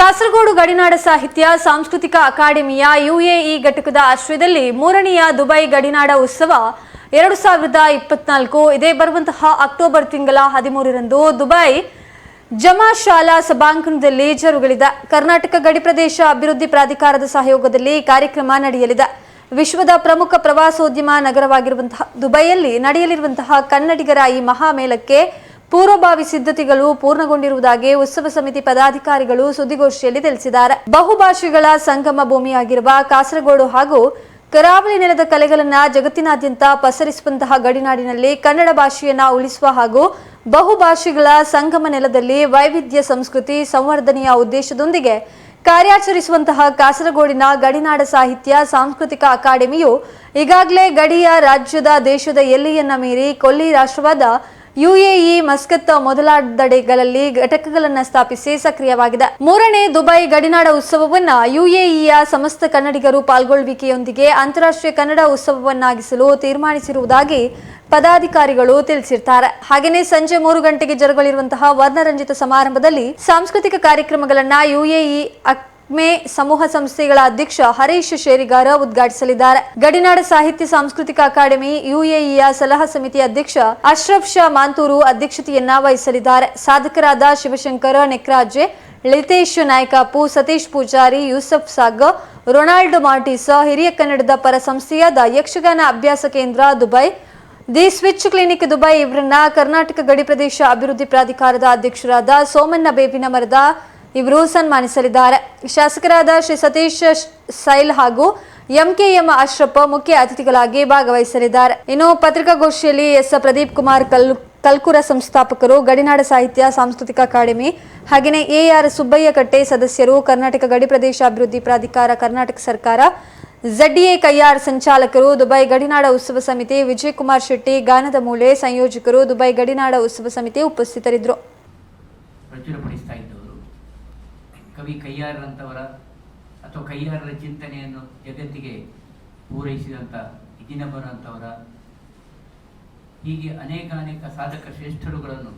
ಕಾಸರಗೋಡು ಗಡಿನಾಡ ಸಾಹಿತ್ಯ, ಸಾಂಸ್ಕೃತಿಕ ಅಕಾಡೆಮಿಯ ಯುಎಇ ಘಟಕದ ಆಶ್ರಯದಲ್ಲಿ ಮೂರನೆಯ ದುಬೈ ಗಡಿನಾಡ ಉತ್ಸವ ಎರಡು ಸಾವಿರದ ಇಪ್ಪತ್ನಾಲ್ಕು. ಇದೇ ಬರುವಂತಹ ಅಕ್ಟೋಬರ್ ತಿಂಗಳ ಹದಿಮೂರರಂದು ದುಬೈ ಜಮಾ ಶಾಲಾ ಸಭಾಂಗಣದಲ್ಲಿ ಜರುಗಲಿದೆ. ಕರ್ನಾಟಕ ಗಡಿ ಪ್ರದೇಶ ಅಭಿವೃದ್ಧಿ ಪ್ರಾಧಿಕಾರದ ಸಹಯೋಗದಲ್ಲಿ ಕಾರ್ಯಕ್ರಮ ನಡೆಯಲಿದೆ. ವಿಶ್ವದ ಪ್ರಮುಖ ಪ್ರವಾಸೋದ್ಯಮ ನಗರವಾಗಿರುವಂತಹ ದುಬೈಯಲ್ಲಿ ನಡೆಯಲಿರುವಂತಹ ಕನ್ನಡಿಗರ ಈ ಮಹಾಮೇಳಕ್ಕೆ ಪೂರ್ವಭಾವಿ ಸಿದ್ಧತೆಗಳು ಪೂರ್ಣಗೊಂಡಿರುವುದಾಗಿ ಉತ್ಸವ ಸಮಿತಿ ಪದಾಧಿಕಾರಿಗಳು ಸುದ್ದಿಗೋಷ್ಠಿಯಲ್ಲಿ ತಿಳಿಸಿದ್ದಾರೆ. ಬಹುಭಾಷೆಗಳ ಸಂಗಮ ಭೂಮಿಯಾಗಿರುವ ಕಾಸರಗೋಡು ಹಾಗೂ ಕರಾವಳಿ ನೆಲದ ಕಲೆಗಳನ್ನ ಜಗತ್ತಿನಾದ್ಯಂತ ಪಸರಿಸುವಂತಹ ಗಡಿನಾಡಿನಲ್ಲಿ ಕನ್ನಡ ಭಾಷೆಯನ್ನ ಉಳಿಸುವ ಹಾಗೂ ಬಹುಭಾಷೆಗಳ ಸಂಗಮ ನೆಲದಲ್ಲಿ ವೈವಿಧ್ಯ ಸಂಸ್ಕೃತಿ ಸಂವರ್ಧನೆಯ ಉದ್ದೇಶದೊಂದಿಗೆ ಕಾರ್ಯಾಚರಿಸುವಂತಹ ಕಾಸರಗೋಡಿನ ಗಡಿನಾಡ ಸಾಹಿತ್ಯ ಸಾಂಸ್ಕೃತಿಕ ಅಕಾಡೆಮಿಯು ಈಗಾಗಲೇ ಗಡಿಯ ರಾಜ್ಯದ ದೇಶದ ಎಲ್ಲಿಯನ್ನ ಮೀರಿ ಕೊಲ್ಲಿ ರಾಷ್ಟ್ರವಾದ ಯುಎಇ ಮಸ್ಕತ್ ಮೊದಲಾದಡೆಗಳಲ್ಲಿ ಘಟಕಗಳನ್ನು ಸ್ಥಾಪಿಸಿ ಸಕ್ರಿಯವಾಗಿದೆ. ಮೂರನೇ ದುಬೈ ಗಡಿನಾಡ ಉತ್ಸವವನ್ನ ಯುಎಇಯ ಸಮಸ್ತ ಕನ್ನಡಿಗರು ಪಾಲ್ಗೊಳ್ಳುವಿಕೆಯೊಂದಿಗೆ ಅಂತಾರಾಷ್ಟ್ರೀಯ ಕನ್ನಡ ಉತ್ಸವವನ್ನಾಗಿಸಲು ತೀರ್ಮಾನಿಸಿರುವುದಾಗಿ ಪದಾಧಿಕಾರಿಗಳು ತಿಳಿಸಿರ್ತಾರೆ. ಹಾಗೆಯೇ ಸಂಜೆ ಮೂರು ಗಂಟೆಗೆ ಜರುಗಲಿರುವಂತಹ ವರ್ಣರಂಜಿತ ಸಮಾರಂಭದಲ್ಲಿ ಸಾಂಸ್ಕೃತಿಕ ಕಾರ್ಯಕ್ರಮಗಳನ್ನ ಯುಎಇ ಅಕ್ಮೆ ಸಮೂಹ ಸಂಸ್ಥೆಗಳ ಅಧ್ಯಕ್ಷ ಹರೀಶ್ ಶೇರಿಗಾರ ಉದ್ಘಾಟಿಸಲಿದ್ದಾರೆ. ಗಡಿನಾಡ ಸಾಹಿತ್ಯ ಸಾಂಸ್ಕೃತಿಕ ಅಕಾಡೆಮಿ ಯುಎಇಯ ಸಲಹಾ ಸಮಿತಿ ಅಧ್ಯಕ್ಷ ಅಶ್ರಫ್ ಶಾ ಮಾಂತೂರು ಅಧ್ಯಕ್ಷತೆಯನ್ನ ವಹಿಸಲಿದ್ದಾರೆ. ಸಾಧಕರಾದ ಶಿವಶಂಕರ, ನೆಕ್ರಾಜೆ, ಲಿತೇಶ್ ನಾಯ್ಕಾಪು, ಸತೀಶ್ ಪೂಜಾರಿ, ಯೂಸಫ್ ಸಾಗ್, ರೊನಾಲ್ಡ್ ಮಾರ್ಟಿಸ, ಹಿರಿಯ ಕನ್ನಡದ ಪರ ಸಂಸ್ಥೆಯಾದ Yakshagana Abhyasa Kendra Dubai, the switch clinic Dubai ಇವರನ್ನ ಕರ್ನಾಟಕ ಗಡಿ ಪ್ರದೇಶ ಅಭಿವೃದ್ಧಿ ಪ್ರಾಧಿಕಾರದ ಅಧ್ಯಕ್ಷರಾದ ಸೋಮಣ್ಣ ಬೇಬಿನ ಮರದ ಇವರು ಸನ್ಮಾನಿಸಲಿದ್ದಾರೆ. ಶಾಸಕರಾದ ಶ್ರೀ ಸತೀಶ್ ಸೈಲ್ ಹಾಗೂ ಎಂಕೆಎಂ ಅಶ್ರಪ್ಪ ಮುಖ್ಯ ಅತಿಥಿಗಳಾಗಿ ಭಾಗವಹಿಸಲಿದ್ದಾರೆ. ಇನ್ನು ಪತ್ರಿಕಾಗೋಷ್ಠಿಯಲ್ಲಿ ಎಸ್ ಪ್ರದೀಪ್ ಕುಮಾರ್ ಕಲ್ ಕಲ್ಕುರ ಸಂಸ್ಥಾಪಕರು, ಗಡಿನಾಡ ಸಾಹಿತ್ಯ, ಸಾಂಸ್ಕೃತಿಕ ಅಕಾಡೆಮಿ ಹಾಗೆಯೇ ಎಆರ್ ಸುಬ್ಬಯ್ಯ ಕಟ್ಟೆ ಸದಸ್ಯರು, ಕರ್ನಾಟಕ ಗಡಿ ಪ್ರದೇಶ ಅಭಿವೃದ್ಧಿ ಪ್ರಾಧಿಕಾರ, ಕರ್ನಾಟಕ ಸರ್ಕಾರ, ಝಡ್ಡಿಎ ಕೈಯಾರ್ ಸಂಚಾಲಕರು, ದುಬೈ ಗಡಿನಾಡ ಉತ್ಸವ ಸಮಿತಿ ವಿಜಯ್ ಕುಮಾರ್ ಶೆಟ್ಟಿ, ಗಾನದ ಮೂಳೆ ಸಂಯೋಜಕರು, ದುಬೈ ಗಡಿನಾಡ ಉತ್ಸವ ಸಮಿತಿ ಉಪಸ್ಥಿತರಿದ್ದರು. ಕವಿ ಕೈಯಾರರಂಥವರ ಅಥವಾ ಕೈಯಾರರ ಚಿಂತನೆಯನ್ನು ಜಗತ್ತಿಗೆ ಪೂರೈಸಿದಂಥ ಇದಿನಬ್ಬರಂಥವರ ಹೀಗೆ ಅನೇಕ ಅನೇಕ ಸಾಧಕ ಶ್ರೇಷ್ಠರುಗಳನ್ನು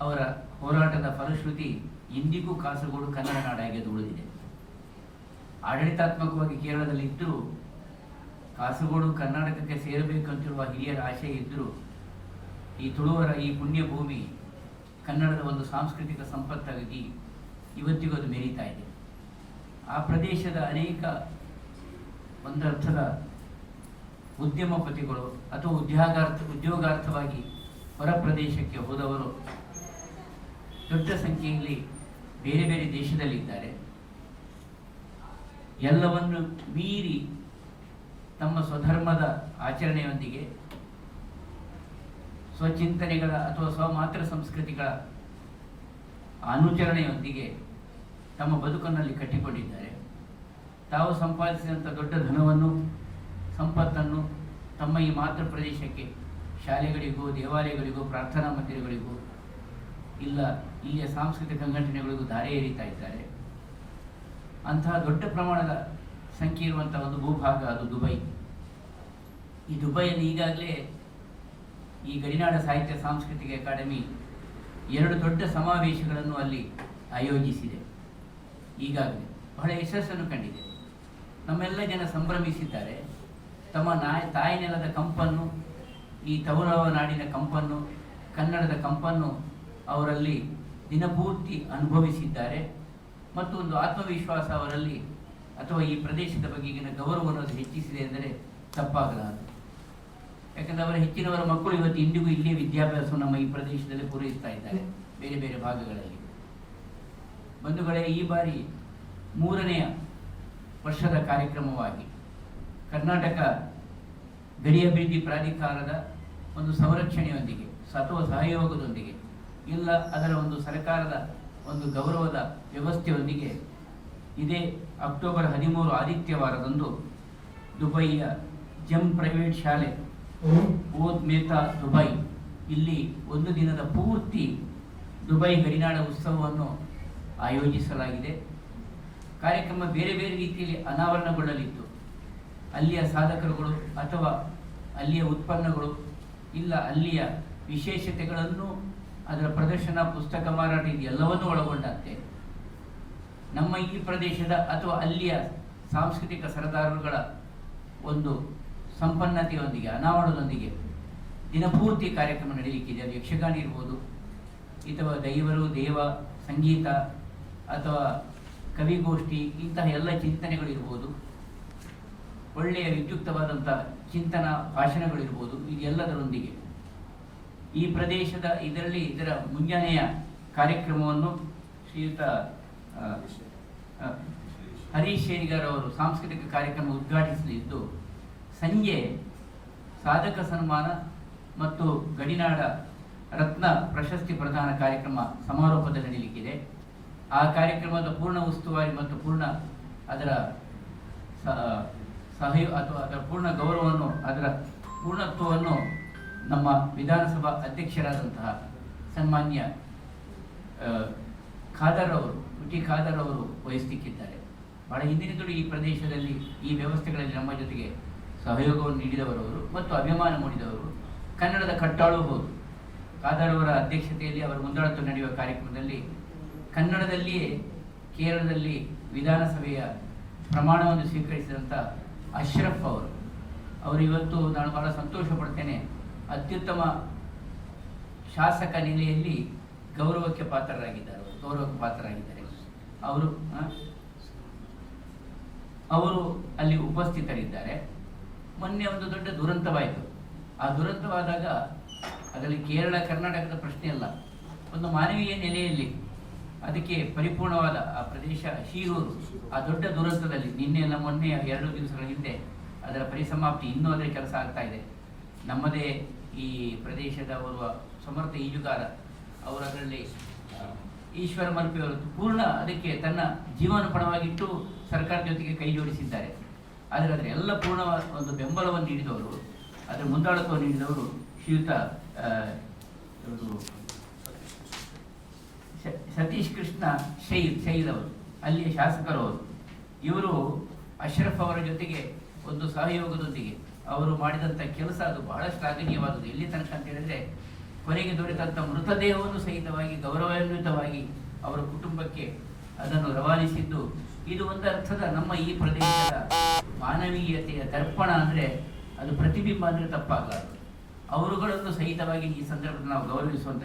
ಅವರ ಹೋರಾಟದ ಫಲಶ್ರುತಿ ಇಂದಿಗೂ ಕಾಸರಗೋಡು ಕನ್ನಡ ನಾಡಾಗಿ ಉಳಿದಿದೆ. ಆಡಳಿತಾತ್ಮಕವಾಗಿ ಕೇರಳದಲ್ಲಿ ಇದ್ದರೂ ಕಾಸರಗೋಡು ಕರ್ನಾಟಕಕ್ಕೆ ಸೇರಬೇಕಂತಿರುವ ಹಿರಿಯರ ಆಶಯ ಇದ್ದರೂ ಈ ತುಳುವರ ಈ ಪುಣ್ಯ ಭೂಮಿ ಕನ್ನಡದ ಒಂದು ಸಾಂಸ್ಕೃತಿಕ ಸಂಪತ್ತಾಗಿ ಇವತ್ತಿಗೂ ಅದು ಮೆರೀತಾ ಇದೆ. ಆ ಪ್ರದೇಶದ ಅನೇಕ ಒಂದರ್ಥದ ಉದ್ಯಮಪತಿಗಳು ಅಥವಾ ಉದ್ಯೋಗಾರ್ಥ, ಉದ್ಯೋಗಾರ್ಥವಾಗಿ ಹೊರ ಪ್ರದೇಶಕ್ಕೆ ಹೋದವರು ದೊಡ್ಡ ಸಂಖ್ಯೆಯಲ್ಲಿ ಬೇರೆ ಬೇರೆ ದೇಶದಲ್ಲಿದ್ದಾರೆ. ಎಲ್ಲವನ್ನು ಮೀರಿ ತಮ್ಮ ಸ್ವಧರ್ಮದ ಆಚರಣೆಯೊಂದಿಗೆ ಸ್ವಚಿಂತನೆಗಳ ಅಥವಾ ಸ್ವಮಾತ್ರ ಸಂಸ್ಕೃತಿಗಳ ಅನುಚರಣೆಯೊಂದಿಗೆ ತಮ್ಮ ಬದುಕನ್ನಲ್ಲಿ ಕಟ್ಟಿಕೊಂಡಿದ್ದಾರೆ. ತಾವು ಸಂಪಾದಿಸಿದಂಥ ದೊಡ್ಡ ಧನವನ್ನು, ಸಂಪತ್ತನ್ನು ತಮ್ಮ ಈ ಮಾತೃ ಪ್ರದೇಶಕ್ಕೆ, ಶಾಲೆಗಳಿಗೂ, ದೇವಾಲಯಗಳಿಗೂ, ಪ್ರಾರ್ಥನಾ ಮಂದಿರಗಳಿಗೂ, ಇಲ್ಲ ಇಲ್ಲಿಯ ಸಾಂಸ್ಕೃತಿಕ ಸಂಘಟನೆಗಳಿಗೂ ದಾರಿ ಎರೀತಾ ಇದ್ದಾರೆ. ಅಂತಹ ದೊಡ್ಡ ಪ್ರಮಾಣದ ಸಂಖ್ಯೆ ಇರುವಂಥ ಒಂದು ಭೂಭಾಗ ಅದು ದುಬೈ. ಈ ದುಬೈಯಲ್ಲಿ ಈಗಾಗಲೇ ಈ ಗಡಿನಾಡ ಸಾಹಿತ್ಯ ಸಾಂಸ್ಕೃತಿಕ ಅಕಾಡೆಮಿ ಎರಡು ದೊಡ್ಡ ಸಮಾವೇಶಗಳನ್ನು ಅಲ್ಲಿ ಆಯೋಜಿಸಿದೆ. ಈಗಾಗಲೇ ಬಹಳ ಯಶಸ್ಸನ್ನು ಕಂಡಿದೆ. ನಮ್ಮೆಲ್ಲ ಜನ ಸಂಭ್ರಮಿಸಿದ್ದಾರೆ. ತಮ್ಮ ನಾಯ, ತಾಯಿ ನೆಲದ ಕಂಪನ್ನು, ಈ ತವರವ ನಾಡಿನ ಕಂಪನ್ನು, ಕನ್ನಡದ ಕಂಪನ್ನು ಅವರಲ್ಲಿ ದಿನಪೂರ್ತಿ ಅನುಭವಿಸಿದ್ದಾರೆ. ಮತ್ತು ಒಂದು ಆತ್ಮವಿಶ್ವಾಸ ಅವರಲ್ಲಿ ಅಥವಾ ಈ ಪ್ರದೇಶದ ಬಗೆಗಿನ ಗೌರವವನ್ನು ಹೆಚ್ಚಿಸಿದೆ ಎಂದರೆ ತಪ್ಪಾಗಲಾರದು. ಯಾಕಂದ್ರೆ ಅವರ ಹೆಚ್ಚಿನವರ ಮಕ್ಕಳು ಇವತ್ತು ಇಂದಿಗೂ ಇಲ್ಲಿಯೇ ವಿದ್ಯಾಭ್ಯಾಸವನ್ನು ನಮ್ಮ ಈ ಪ್ರದೇಶದಲ್ಲಿ ಪೂರೈಸ್ತಾ ಇದ್ದಾರೆ, ಬೇರೆ ಬೇರೆ ಭಾಗಗಳಲ್ಲಿ. ಬಂಧುಗಳೇ, ಈ ಬಾರಿ ಮೂರನೆಯ ವರ್ಷದ ಕಾರ್ಯಕ್ರಮವಾಗಿ ಕರ್ನಾಟಕ ಗಡಿ ಅಭಿವೃದ್ಧಿ ಪ್ರಾಧಿಕಾರದ ಒಂದು ಸಂರಕ್ಷಣೆಯೊಂದಿಗೆ ಸತ್ವ ಸಹಯೋಗದೊಂದಿಗೆ, ಇಲ್ಲ ಅದರ ಒಂದು ಸರ್ಕಾರದ ಒಂದು ಗೌರವದ ವ್ಯವಸ್ಥೆಯೊಂದಿಗೆ ಇದೇ ಅಕ್ಟೋಬರ್ ಹದಿಮೂರು ಆದಿತ್ಯವಾರದಂದು ದುಬೈಯ ಜಮ್ ಪ್ರೈವೇಟ್ ಶಾಲೆ ಓದ್ ಮೇತಾ ದುಬೈ. ಇಲ್ಲಿ ಒಂದು ದಿನದ ಪೂರ್ತಿ ದುಬೈ ಗಡಿನಾಡ ಉತ್ಸವವನ್ನು ಆಯೋಜಿಸಲಾಗಿದೆ. ಕಾರ್ಯಕ್ರಮ ಬೇರೆ ಬೇರೆ ರೀತಿಯಲ್ಲಿ ಅನಾವರಣಗೊಳ್ಳಲಿತ್ತು. ಅಲ್ಲಿಯ ಸಾಧಕರುಗಳು ಅಥವಾ ಅಲ್ಲಿಯ ಉತ್ಪನ್ನಗಳು ಇಲ್ಲ, ಅಲ್ಲಿಯ ವಿಶೇಷತೆಗಳನ್ನು ಅದರ ಪ್ರದರ್ಶನ, ಪುಸ್ತಕ ಮಾರಾಟ ಇದೆಲ್ಲವನ್ನೂ ಒಳಗೊಂಡಂತೆ. ನಮ್ಮ ಈ ಪ್ರದೇಶದ ಅಥವಾ ಅಲ್ಲಿಯ ಸಾಂಸ್ಕೃತಿಕ ಸರದಾರರುಗಳ ಒಂದು ಸಂಪನ್ನತೆಯೊಂದಿಗೆ, ಅನಾವರಣದೊಂದಿಗೆ ದಿನಪೂರ್ತಿ ಕಾರ್ಯಕ್ರಮ ನಡೀಲಿಕ್ಕಿದೆ. ಅದು ಯಕ್ಷಗಾನ ಇರ್ಬೋದು, ಅಥವಾ ದೈವರು, ದೇವ, ಸಂಗೀತ, ಅಥವಾ ಕವಿಗೋಷ್ಠಿ, ಇಂತಹ ಎಲ್ಲ ಚಿಂತನೆಗಳು ಇರ್ಬೋದು. ಒಳ್ಳೆಯ ವಿದ್ಯುಕ್ತವಾದಂಥ ಚಿಂತನ ಭಾಷಣಗಳಿರ್ಬೋದು ಇದೆಲ್ಲದರೊಂದಿಗೆ ಈ ಪ್ರದೇಶದ ಇದರಲ್ಲಿ ಇದರ ಮುಂಜಾನೆಯ ಕಾರ್ಯಕ್ರಮವನ್ನು ಶ್ರೀಯುತ ಹರೀಶ್ ಶೇರಿಗಾರ್ ಅವರು ಸಾಂಸ್ಕೃತಿಕ ಕಾರ್ಯಕ್ರಮ ಉದ್ಘಾಟಿಸಲಿದ್ದು ಸಂಜೆ ಸಾಧಕ ಸನ್ಮಾನ ಮತ್ತು ಗಡಿನಾಡ ರತ್ನ ಪ್ರಶಸ್ತಿ ಪ್ರದಾನ ಕಾರ್ಯಕ್ರಮ ಸಮಾರೋಪದಲ್ಲಿ ನಡೆಯಲಿಕ್ಕಿದೆ ಆ ಕಾರ್ಯಕ್ರಮದ ಪೂರ್ಣ ಉಸ್ತುವಾರಿ ಮತ್ತು ಪೂರ್ಣ ಅದರ ಸಹಯೋ ಅಥವಾ ಅದರ ಪೂರ್ಣ ಗೌರವವನ್ನು, ಅದರ ಪೂರ್ಣತ್ವವನ್ನು ನಮ್ಮ ವಿಧಾನಸಭಾ ಅಧ್ಯಕ್ಷರಾದಂತಹ ಸನ್ಮಾನ್ಯ ಖಾದರ್ ಅವರು ಟಿ ಖಾದರ್ ಅವರು ವಹಿಸಲಿಕ್ಕಿದ್ದಾರೆ. ಬಹಳ ಹಿಂದಿನಿಂದಲೂ ಈ ಪ್ರದೇಶದಲ್ಲಿ ಈ ವ್ಯವಸ್ಥೆಗಳಲ್ಲಿ ನಮ್ಮ ಜೊತೆಗೆ ಸಹಯೋಗವನ್ನು ನೀಡಿದವರವರು ಮತ್ತು ಅಭಿಮಾನ ಮೂಡಿದವರು ಕನ್ನಡದ ಕಟ್ಟಾಳು ಹೌದು. ಕಾದಾಳುವರ ಅಧ್ಯಕ್ಷತೆಯಲ್ಲಿ ಅವರ ಮುಂದಾಳತ್ವ ನಡೆಯುವ ಕಾರ್ಯಕ್ರಮದಲ್ಲಿ ಕನ್ನಡದಲ್ಲಿಯೇ ಕೇರಳದಲ್ಲಿ ವಿಧಾನಸಭೆಯ ಪ್ರಮಾಣವನ್ನು ಸ್ವೀಕರಿಸಿದಂಥ ಅಶ್ರಫ್ ಅವರು. ಅವರು ಇವತ್ತು ನಾನು ಬಹಳ ಸಂತೋಷ ಪಡ್ತೇನೆ. ಅತ್ಯುತ್ತಮ ಶಾಸಕ ನೆಲೆಯಲ್ಲಿ ಗೌರವಕ್ಕೆ ಪಾತ್ರರಾಗಿದ್ದಾರೆ. ಗೌರವಕ್ಕೆ ಪಾತ್ರರಾಗಿದ್ದಾರೆ. ಅವರು ಅವರು ಅಲ್ಲಿ ಉಪಸ್ಥಿತರಿದ್ದಾರೆ. ಮೊನ್ನೆ ಒಂದು ದೊಡ್ಡ ದುರಂತವಾಯಿತು. ಆ ದುರಂತವಾದಾಗ ಅದರಲ್ಲಿ ಕೇರಳ, ಕರ್ನಾಟಕದ ಪ್ರಶ್ನೆ ಅಲ್ಲ. ಒಂದು ಮಾನವೀಯ ನೆಲೆಯಲ್ಲಿ ಅದಕ್ಕೆ ಪರಿಪೂರ್ಣವಾದ ಆ ಪ್ರದೇಶ ಶೀರೂರು, ಆ ದೊಡ್ಡ ದುರಂತದಲ್ಲಿ ನಿನ್ನೆ ಎಲ್ಲ ಮೊನ್ನೆ ಎರಡು ದಿವಸಗಳ ಹಿಂದೆ ಅದರ ಪರಿಸಮಾಪ್ತಿ ಇನ್ನೂ ಅದರ ಕೆಲಸ ಆಗ್ತಾ ಇದೆ. ನಮ್ಮದೇ ಈ ಪ್ರದೇಶದ ಓರ್ವ ಸಮರ್ಥ ಈಜುಗಾರ ಅವರು ಅದರಲ್ಲಿ ಈಶ್ವರ ಮಲ್ಪೆಯವರು ಪೂರ್ಣ ಅದಕ್ಕೆ ತನ್ನ ಜೀವನ ಪಣವಾಗಿಟ್ಟು ಸರ್ಕಾರದ ಜೊತೆಗೆ ಕೈ ಜೋಡಿಸಿದ್ದಾರೆ. ಆದರೆ ಅದರ ಎಲ್ಲ ಪೂರ್ಣವಾದ ಒಂದು ಬೆಂಬಲವನ್ನು ನೀಡಿದವರು, ಅದರ ಮುಂದಾಳತ್ವ ನೀಡಿದವರು ಶ್ರೀಯುತ ಸತೀಶ್ ಕೃಷ್ಣ ಶೈಲ್ ಶೈಲ್ ಅವರು, ಅಲ್ಲಿಯ ಶಾಸಕರು ಇವರು ಅಶ್ರಫ್ ಅವರ ಜೊತೆಗೆ ಒಂದು ಸಹಯೋಗದೊಂದಿಗೆ ಅವರು ಮಾಡಿದಂಥ ಕೆಲಸ ಅದು ಬಹಳ ಶ್ಲಾಘನೀಯವಾದದ್ದು ಎಲ್ಲಿ ತನಕ ಅಂತ ಹೇಳಿದ್ರೆ, ಕೊನೆಗೆ ದೊರೆತಂಥ ಮೃತದೇಹವನ್ನು ಸಹಿತವಾಗಿ ಗೌರವಾನ್ವಿತವಾಗಿ ಅವರ ಕುಟುಂಬಕ್ಕೆ ಅದನ್ನು ರವಾನಿಸಿದ್ದು ಇದು ಒಂದು ಅರ್ಥದ ನಮ್ಮ ಈ ಪ್ರದೇಶದ ಮಾನವೀಯತೆಯ ದರ್ಪಣ ಅಂದ್ರೆ ಅದು ಪ್ರತಿಬಿಂಬ ಅಂದ್ರೆ ತಪ್ಪಾಗಲಾರದು ಅವರುಗಳನ್ನು ಸಹಿತವಾಗಿ ಈ ಸಂದರ್ಭದಲ್ಲಿ ನಾವು ಗೌರವಿಸುವಂತ